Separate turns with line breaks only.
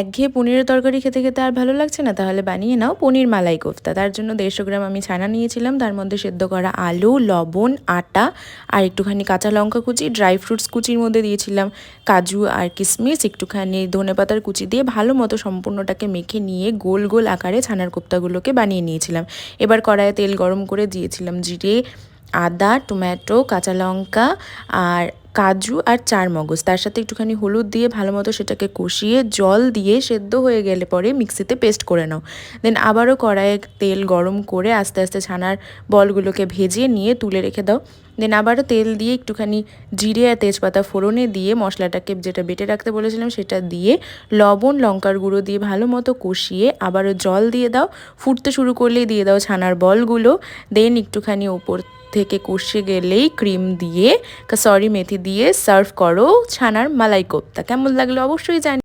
একঘেয়ে পনিরের তরকারি খেতে খেতে আর ভালো লাগছে না, তাহলে বানিয়ে নাও পনির মালাই কোফতা। তার জন্য দেড়শো গ্রাম আমি ছানা নিয়েছিলাম, তার মধ্যে সেদ্ধ করা আলু, লবণ, আটা আর একটুখানি কাঁচা লঙ্কা কুচি, ড্রাই ফ্রুটস কুচির মধ্যে দিয়েছিলাম কাজু আর কিশমিশ একটুখানি ধনে পাতার কুচি দিয়ে ভালো মতো সম্পূর্ণটাকে মেখে নিয়ে গোল গোল আকারে ছানার কোপ্তাগুলোকে বানিয়ে নিয়েছিলাম। এবার কড়াইয়ে তেল গরম করে দিয়েছিলাম জিরে, আদা, টমেটো, কাঁচা লঙ্কা আর কাজু আর চার মগজ। তার সাথে একটুখানি হলুদ দিয়ে ভালো মতো সেটাকে কষিয়ে জল দিয়ে সেদ্ধ হয়ে গেলে পরে মিক্সিতে পেস্ট করে নাও। দেন আবারও কড়াইয়ে তেল গরম করে আস্তে আস্তে ছানার বলগুলোকে ভেজে নিয়ে তুলে রেখে দাও। দেন আবারও তেল দিয়ে একটুখানি জিরে আর তেজপাতা ফোড়নে দিয়ে মশলাটাকে যেটা বেটে রাখতে বলেছিলাম সেটা দিয়ে লবণ, লঙ্কার গুঁড়ো দিয়ে ভালো মতো কষিয়ে আবারও জল দিয়ে দাও। ফুটতে শুরু করলেই দিয়ে দাও ছানার বলগুলো। দেন একটুখানি ওপর থেকে কষে গেলেই ক্রিম দিয়ে সরি মেথি দিয়ে সার্ভ করো ছানার মালাই কোপ্তা। কেমন লাগল অবশ্যই জানি